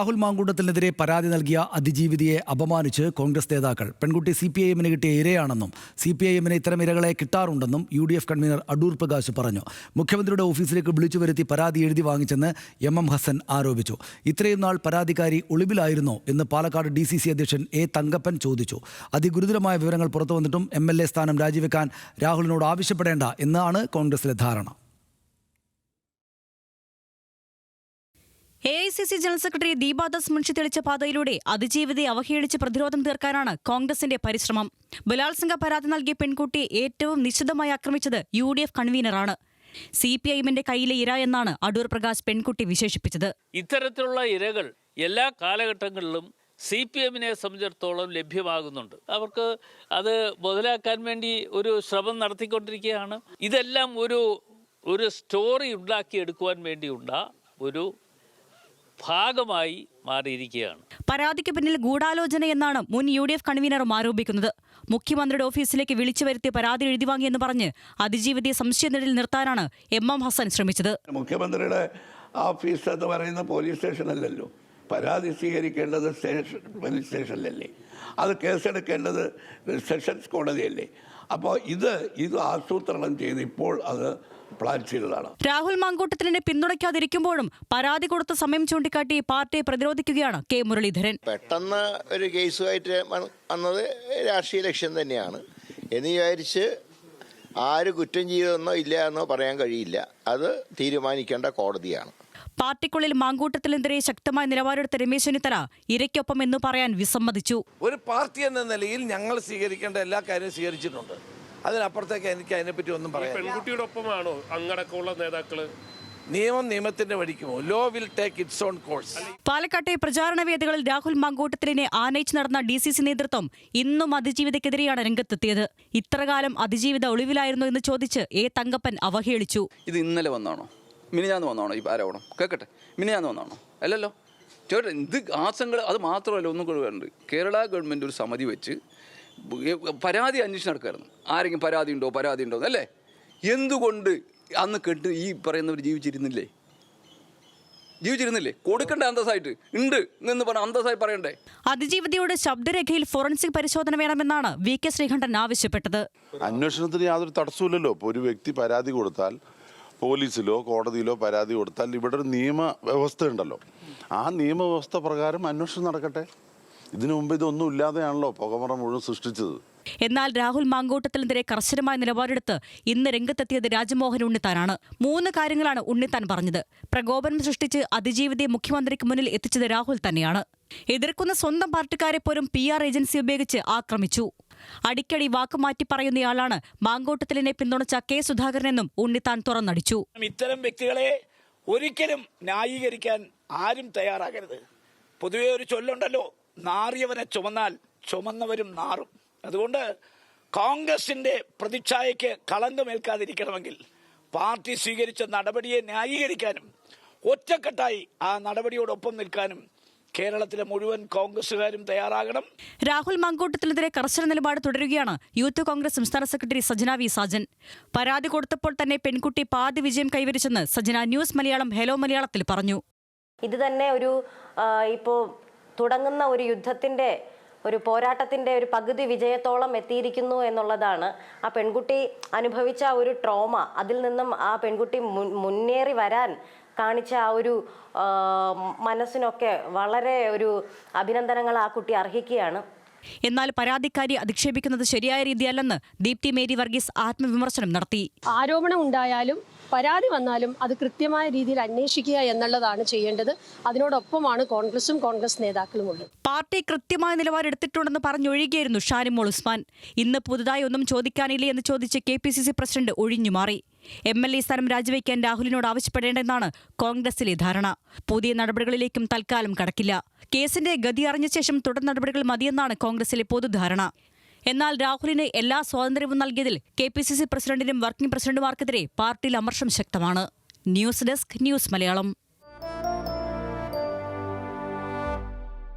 രാഹുൽ മാങ്കൂട്ടത്തിനെതിരെ പരാതി നൽകിയ അതിജീവിതയെ അപമാനിച്ച് കോൺഗ്രസ് നേതാക്കൾ. പെൺകുട്ടി സി പി ഐ എമ്മിന് കിട്ടിയ ഇരയാണെന്നും സി പി ഐ എമ്മിന് ഇത്തരം ഇരകളെ കിട്ടാറുണ്ടെന്നും U D F convener Adoor Prakash പറഞ്ഞു. മുഖ്യമന്ത്രിയുടെ ഓഫീസിലേക്ക് വിളിച്ചു വരുത്തി പരാതി എഴുതി വാങ്ങിച്ചെന്ന് എം എം ഹസൻ ആരോപിച്ചു. ഇത്രയും നാൾ പരാതിക്കാരി ഒളിവിലായിരുന്നോ എന്ന് പാലക്കാട് ഡി സി സി അധ്യക്ഷൻ എ തങ്കപ്പൻ ചോദിച്ചു. അതിഗുരുതരമായ വിവരങ്ങൾ പുറത്തുവന്നിട്ടും എം എൽ എ സ്ഥാനം രാജിവെക്കാൻ രാഹുലിനോട് ആവശ്യപ്പെടേണ്ട എന്നാണ് കോൺഗ്രസിലെ ധാരണ. A I C C general secretary Deepadas Munshi തെളിച്ച പാതയിലൂടെ അതിജീവിതയെ അവഹേളിച്ച് പ്രതിരോധം തീർക്കാനാണ് കോൺഗ്രസിന്റെ പരിശ്രമം. ബലാത്സംഗ പരാതി നൽകിയ പെൺകുട്ടിയെ ഏറ്റവും നിശിതമായി ആക്രമിച്ചത് യു ഡി എഫ് കൺവീനറാണ്. സി പി ഐഎമ്മിന്റെ കയ്യിലെ ഇര എന്നാണ് അടൂർ പ്രകാശ് പെൺകുട്ടി വിശേഷിപ്പിച്ചത്. ഇത്തരത്തിലുള്ള ഇരകൾ എല്ലാ കാലഘട്ടങ്ങളിലും സി പി എമ്മിനെ സംബന്ധിച്ചിടത്തോളം ലഭ്യമാകുന്നുണ്ട്. അവർക്ക് അത് മുതലാക്കാൻ വേണ്ടി ഒരു ശ്രമം നടത്തിക്കൊണ്ടിരിക്കുകയാണ്. ഇതെല്ലാം ഒരു ഒരു സ്റ്റോറി ഉണ്ടാക്കിയെടുക്കുവാൻ വേണ്ടിയുള്ള ഒരു ഭാഗമായി മാറിയിരിക്കുകയാണ്. പരാതിക്ക് പിന്നിൽ ഗൂഢാലോചന എന്നാണ് മുൻ യു ഡി എഫ് കൺവീനറും ആരോപിക്കുന്നത്. മുഖ്യമന്ത്രിയുടെ ഓഫീസിലേക്ക് വിളിച്ചു വരുത്തി പരാതി എഴുതി വാങ്ങിയെന്ന് പറഞ്ഞ് അതിജീവിതയെ സംശയനിഴലിൽ നിർത്താനാണ് എം എം ഹസൻ ശ്രമിച്ചത്. മുഖ്യമന്ത്രിയുടെ ഓഫീസ് എന്ന് പറയുന്ന പോലീസ് സ്റ്റേഷനല്ലല്ലോ. പരാതി സ്വീകരിക്കേണ്ടത് സ്റ്റേഷൻ പോലീസ് സ്റ്റേഷനിലല്ലേ? അത് കേസെടുക്കേണ്ടത് സെഷൻസ് കോടതിയല്ലേ? അപ്പോൾ ഇത് ഇത് ആസൂത്രണം ചെയ്ത് ഇപ്പോൾ അത് പ്ലാൻ ചെയ്തതാണ്. രാഹുൽ മങ്കൂട്ടത്തിനെ പിന്തുണയ്ക്കാതിരിക്കുമ്പോഴും പരാതി കൊടുത്ത സമയം ചൂണ്ടിക്കാട്ടി പാർട്ടിയെ പ്രതിരോധിക്കുകയാണ് കെ മുരളീധരൻ. പെട്ടെന്ന് ഒരു കേസുമായിട്ട് വന്നത് രാഷ്ട്രീയ ലക്ഷ്യം തന്നെയാണ്. എന്ന് വിചാരിച്ച് ആര് കുറ്റം ചെയ്തെന്നോ ഇല്ല എന്നോ പറയാൻ കഴിയില്ല. അത് തീരുമാനിക്കേണ്ട കോടതിയാണ്. പാർട്ടിക്കുള്ളിൽ മാങ്കൂട്ടത്തിനെതിരെ ശക്തമായ നിലപാടെടുത്ത രമേശ് ചെന്നിത്തല ഇരയ്ക്കൊപ്പം എന്ന് പറയാൻ വിസമ്മതിച്ചു. ഒരു പാർട്ടി എന്ന നിലയിൽ ഞങ്ങൾ സ്വീകരിക്കേണ്ട എല്ലാ കാര്യവും സ്വീകരിച്ചിട്ടുണ്ട്. അതിനപ്പുറത്തേക്ക് എനിക്ക് അതിനെപ്പറ്റി ഒന്നും പറയാം പെൺകുട്ടിയുടെ ഒപ്പമാണോ അങ്ങടക്കമുള്ള നേതാക്കൾ? നിയമം നിയമത്തിന്റെ വഴിക്കുമോ? Law will take its own course പാലക്കാട്ടെ പ്രചാരണ വേദികളിൽ രാഹുൽ മാങ്കൂട്ടത്തിലിനെ ആനയിച്ച് നടന്ന ഡി സി സി നേതൃത്വം ഇന്നും അതിജീവിതക്കെതിരെയാണ് രംഗത്തെത്തിയത്. ഇത്രകാലം അതിജീവിത ഒളിവിലായിരുന്നു എന്ന് ചോദിച്ച് എ തങ്കപ്പൻ അവഹേളിച്ചു. ഇത് ഇന്നലെ വന്നാണോ? മിനിഞ്ഞാന്ന് വന്നാണോ ഈ ആരോപണം? കേൾക്കട്ടെ മിനിഞ്ഞാന്ന് വന്നാണോ അല്ലല്ലോ. ചേട്ടൻ ഇത് ആസങ്ങൾ അത് മാത്രമല്ല ഒന്നും കൂടെ വേണ്ട കേരള ഗവൺമെന്റ് ഒരു സമിതി വെച്ച് പരാതി അന്വേഷണം നടക്കുമായിരുന്നു ആരെങ്കിലും പരാതി ഉണ്ടോ? പരാതി ഉണ്ടോ അല്ലേ എന്തുകൊണ്ട് അന്ന് കെട്ട് ഈ പറയുന്നവർ ജീവിച്ചിരുന്നില്ലേ? ജീവിച്ചിരുന്നില്ലേ? കൊടുക്കണ്ട അന്തസ്സായിട്ട്. ഉണ്ട് എന്ന് പറഞ്ഞ അന്തസ്സായി പറയണ്ടേ? അതിജീവിതയുടെ ശബ്ദരേഖയിൽ ഫോറൻസിക് പരിശോധന വേണമെന്നാണ് വി കെ ശ്രീകണ്ഠൻ ആവശ്യപ്പെട്ടത്. അന്വേഷണത്തിന് യാതൊരു തടസ്സമില്ലല്ലോ ഇപ്പോൾ ഒരു വ്യക്തി പരാതി കൊടുത്താൽ പോലീസിലോ കോടതിയിലോ പരാതി കൊടുത്താൽ ഇവിടെ ഒരു നിയമ വ്യവസ്ഥ ഉണ്ടല്ലോ ആ നിയമവ്യവസ്ഥ പ്രകാരം അന്വേഷണം നടക്കട്ടെ. ഇതിനു മുമ്പ് ഇതൊന്നും ഇല്ലാതെയാണല്ലോ പുകമറ മുഴുവൻ സൃഷ്ടിച്ചത്. എന്നാൽ രാഹുൽ മാങ്കോട്ടത്തിനെതിരെ കർശനമായ നിലപാടെടുത്ത് ഇന്ന് രംഗത്തെത്തിയത് രാജ്മോഹൻ ഉണ്ണിത്താനാണ്. മൂന്ന് കാര്യങ്ങളാണ് ഉണ്ണിത്താൻ പറഞ്ഞത്. പ്രകോപനം സൃഷ്ടിച്ച് അതിജീവിതയെ മുഖ്യമന്ത്രിക്ക് മുന്നിൽ എത്തിച്ചത് രാഹുൽ തന്നെയാണ്. എതിർക്കുന്ന സ്വന്തം പാർട്ടിക്കാരെ പോലും പി ആർ ഏജൻസി ഉപയോഗിച്ച് ആക്രമിച്ചു. അടിക്കടി വാക്കുമാറ്റി പറയുന്നയാളാണ് മാങ്കോട്ടത്തിലിനെ പിന്തുണച്ച കെ സുധാകരനെന്നും ഉണ്ണിത്താൻ തുറന്നടിച്ചു. ഇത്തരം വ്യക്തികളെ ഒരിക്കലും ന്യായീകരിക്കാൻ ആരും തയ്യാറാകരുത്. പൊതുവെ ഒരു ചൊല്ലുണ്ടല്ലോ നാറിയവനെ ചുമന്നാൽ ചുമന്നവരും നാറും. അതുകൊണ്ട് കോൺഗ്രസിന്റെ പ്രതിച്ഛായയ്ക്ക് കളങ്കമേൽക്കാതിരിക്കണമെങ്കിൽ പാർട്ടി സ്വീകരിച്ച നടപടിയെ ന്യായീകരിക്കാനും ഒറ്റക്കെട്ടായി ആ നടപടിയോടൊപ്പം നിൽക്കാനും കേരളത്തിലെ മുഴുവൻ കോൺഗ്രസുകാരും തയ്യാറാകണം. രാഹുൽ മങ്കൂട്ടത്തിനെതിരെ കർശന നിലപാട് തുടരുകയാണ് യൂത്ത് കോൺഗ്രസ് സംസ്ഥാന സെക്രട്ടറി സജന വി സാജൻ. പരാതി കൊടുത്തപ്പോൾ തന്നെ പെൺകുട്ടി പാതി വിജയം കൈവരിച്ചെന്ന് സജന ന്യൂസ് മലയാളം ഹെലോ മലയാളത്തിൽ പറഞ്ഞു. ഇത് തന്നെ ഒരു ഇപ്പോ തുടങ്ങുന്ന ഒരു യുദ്ധത്തിന്റെ ഒരു പോരാട്ടത്തിന്റെ ഒരു പകുതി വിജയത്തോളം എത്തിയിരിക്കുന്നു എന്നുള്ളതാണ്. ആ പെൺകുട്ടി അനുഭവിച്ച ഒരു ട്രോമ അതിൽ നിന്നും ആ പെൺകുട്ടി മുന്നേറി വരാൻ കാണിച്ച ആ ഒരു മനസ്സിനൊക്കെ വളരെ ഒരു അഭിനന്ദനങ്ങൾ ആ കുട്ടി അർഹിക്കുകയാണ്. എന്നാൽ പരാതിക്കാരി അധിക്ഷേപിക്കുന്നത് ശരിയായ രീതിയല്ലെന്ന് ദീപ്തി മേരി വർഗീസ് ആത്മവിമർശനം നടത്തി. ആരോപണം ഉണ്ടായാലും പരാതി വന്നാലും അത് കൃത്യമായ രീതിയിൽ അന്വേഷിക്കുക എന്നുള്ളതാണ് ചെയ്യേണ്ടത്. അതിനോടൊപ്പമാണ് കോൺഗ്രസും കോൺഗ്രസ് നേതാക്കളും ഉള്ളത് പാർട്ടി കൃത്യമായ നിലപാടെടുത്തിട്ടുണ്ടെന്ന് പറഞ്ഞൊഴികയായിരുന്നു ഷാനിമോൾ ഉസ്മാൻ. ഇന്ന് പുതുതായി ഒന്നും ചോദിക്കാനില്ലേ എന്ന് ചോദിച്ച് K P C C president ഒഴിഞ്ഞുമാറി M L A സ്ഥാനം രാജിവെക്കാൻ രാഹുലിനോട് ആവശ്യപ്പെടേണ്ടെന്നാണ് കോൺഗ്രസിലെ ധാരണ. പുതിയ നടപടികളിലേക്കും തൽക്കാലം കടക്കില്ല. കേസിന്റെ ഗതി അറിഞ്ഞ ശേഷം തുടർ നടപടികൾ മതിയെന്നാണ് കോൺഗ്രസിലെ പൊതുധാരണ. എന്നാൽ രാഹുലിന് എല്ലാ സ്വാതന്ത്ര്യവും നൽകിയതിൽ കെ പി സി സി പ്രസിഡന്റിനും വർക്കിംഗ് പ്രസിഡന്റുമാർക്കെതിരെ പാർട്ടിയിൽ അമർഷം ശക്തമാണ്. News desk news Malayalam.